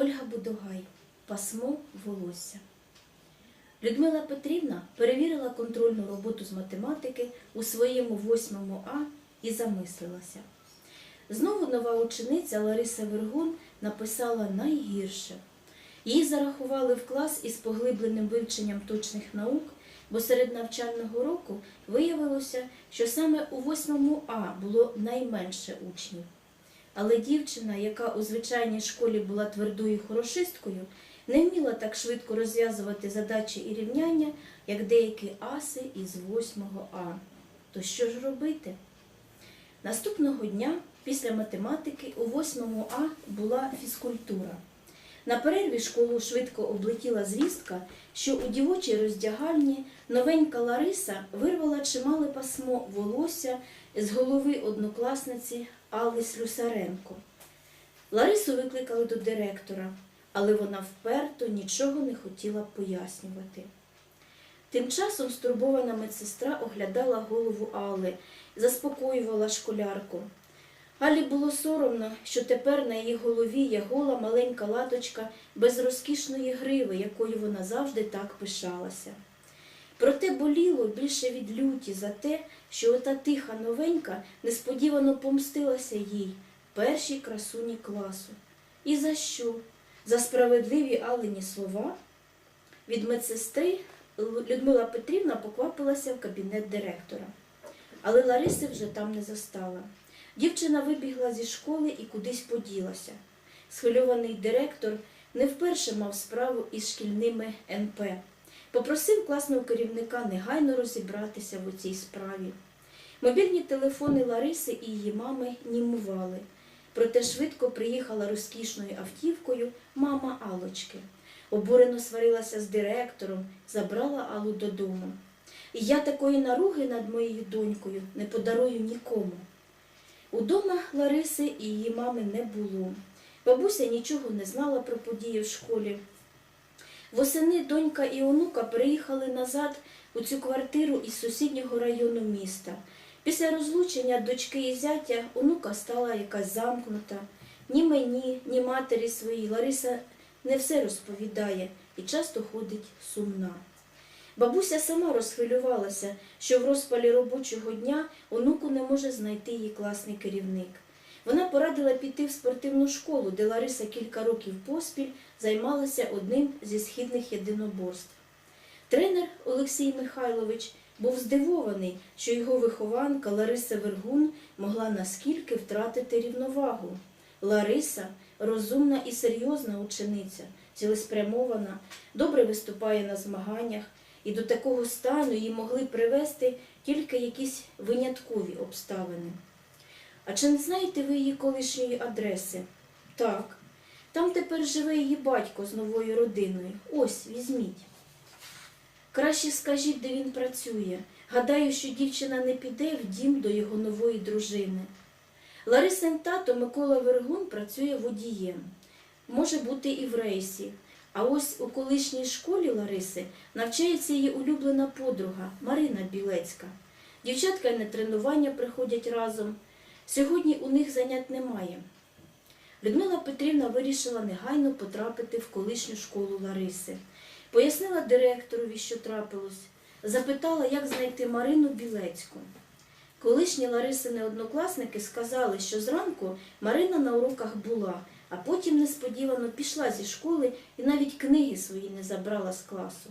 Ольга Будогай. Пасмо волосся. Людмила Петрівна перевірила контрольну роботу з математики у своєму 8 А і замислилася. Знову нова учениця Лариса Вергун написала найгірше. Її зарахували в клас із поглибленим вивченням точних наук, бо серед навчального року виявилося, що саме у 8 А було найменше учнів. Але дівчина, яка у звичайній школі була твердою хорошисткою, не вміла так швидко розв'язувати задачі і рівняння, як деякі аси із 8 А. То що ж робити? Наступного дня, після математики, у 8 А була фізкультура. На перерві школу швидко облетіла звістка, що у дівочій роздягальні новенька Лариса вирвала чимале пасмо волосся з голови однокласниці Алли Слюсаренко. Ларису викликали до директора, але вона вперто нічого не хотіла пояснювати. Тим часом стурбована медсестра оглядала голову Алли, заспокоювала школярку. Алі було соромно, що тепер на її голові є гола маленька латочка без розкішної гриви, якою вона завжди так пишалася. Проте боліло більше від люті за те, що ота тиха новенька несподівано помстилася їй, першій красуні класу. І за що? За справедливі Алині слова? Від медсестри Людмила Петрівна поквапилася в кабінет директора. Але Лариси вже там не застала. Дівчина вибігла зі школи і кудись поділася. Схвильований директор не вперше мав справу із шкільними НП. Попросив класного керівника негайно розібратися в цій справі. Мобільні телефони Лариси і її мами німували. Проте швидко приїхала розкішною автівкою мама Алочки. Обурено сварилася з директором, забрала Аллу додому. І я такої наруги над моєю донькою не подарую нікому. Удома Лариси і її мами не було. Бабуся нічого не знала про події в школі. Восени донька і онука переїхали назад у цю квартиру із сусіднього району міста. Після розлучення дочки і зятя онука стала якась замкнута. Ні мені, ні матері своїй Лариса не все розповідає і часто ходить сумна. Бабуся сама розхвилювалася, що в розпалі робочого дня онуку не може знайти її класний керівник. Вона порадила піти в спортивну школу, де Лариса кілька років поспіль займалася одним зі східних єдиноборств. Тренер Олексій Михайлович був здивований, що його вихованка Лариса Вергун могла наскільки втратити рівновагу. Лариса розумна і серйозна учениця, цілеспрямована, добре виступає на змаганнях, і до такого стану її могли привести тільки якісь виняткові обставини. А чи не знаєте ви її колишньої адреси? Так. Там тепер живе її батько з новою родиною. Ось, візьміть. Краще скажіть, де він працює. Гадаю, що дівчина не піде в дім до його нової дружини. Ларисин тато Микола Вергун працює водієм. Може бути і в рейсі. А ось у колишній школі Лариси навчається її улюблена подруга Марина Білецька. Дівчатка на тренування приходять разом. Сьогодні у них занять немає. Людмила Петрівна вирішила негайно потрапити в колишню школу Лариси. Пояснила директорові, що трапилось, запитала, як знайти Марину Білецьку. Колишні Ларисини однокласники сказали, що зранку Марина на уроках була, а потім несподівано пішла зі школи і навіть книги свої не забрала з класу.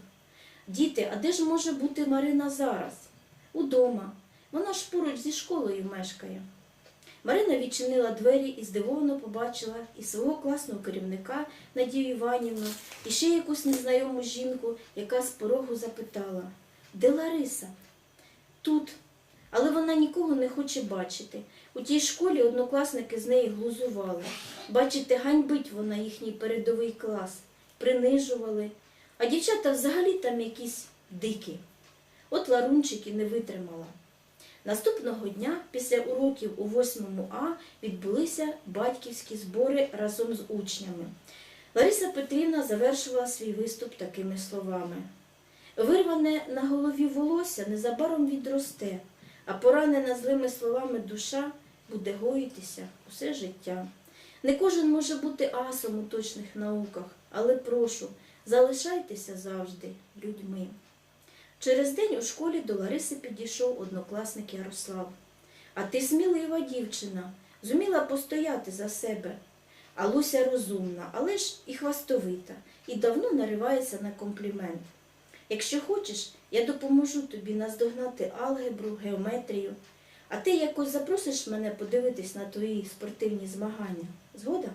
Діти, а де ж може бути Марина зараз? Удома. Вона ж поруч зі школою мешкає. Марина відчинила двері і здивовано побачила і свого класного керівника Надію Іванівну, і ще якусь незнайому жінку, яка з порогу запитала Де Лариса? Тут. Але вона нікого не хоче бачити. У тій школі однокласники з неї глузували. Бачите, ганьбить вона їхній передовий клас, принижували. А дівчата взагалі там якісь дикі. От ларунчики не витримала. Наступного дня, після уроків у 8 А, відбулися батьківські збори разом з учнями. Лариса Петрівна завершувала свій виступ такими словами. Вирване на голові волосся незабаром відросте, а поранена злими словами душа буде гоїтися усе життя. Не кожен може бути асом у точних науках, але прошу, залишайтеся завжди людьми. Через день у школі до Лариси підійшов однокласник Ярослав. А ти смілива дівчина, зуміла постояти за себе. А Луся розумна, але ж і хвастовита, і давно наривається на комплімент. Якщо хочеш, я допоможу тобі наздогнати алгебру, геометрію, а ти якось запросиш мене подивитись на твої спортивні змагання. Згода?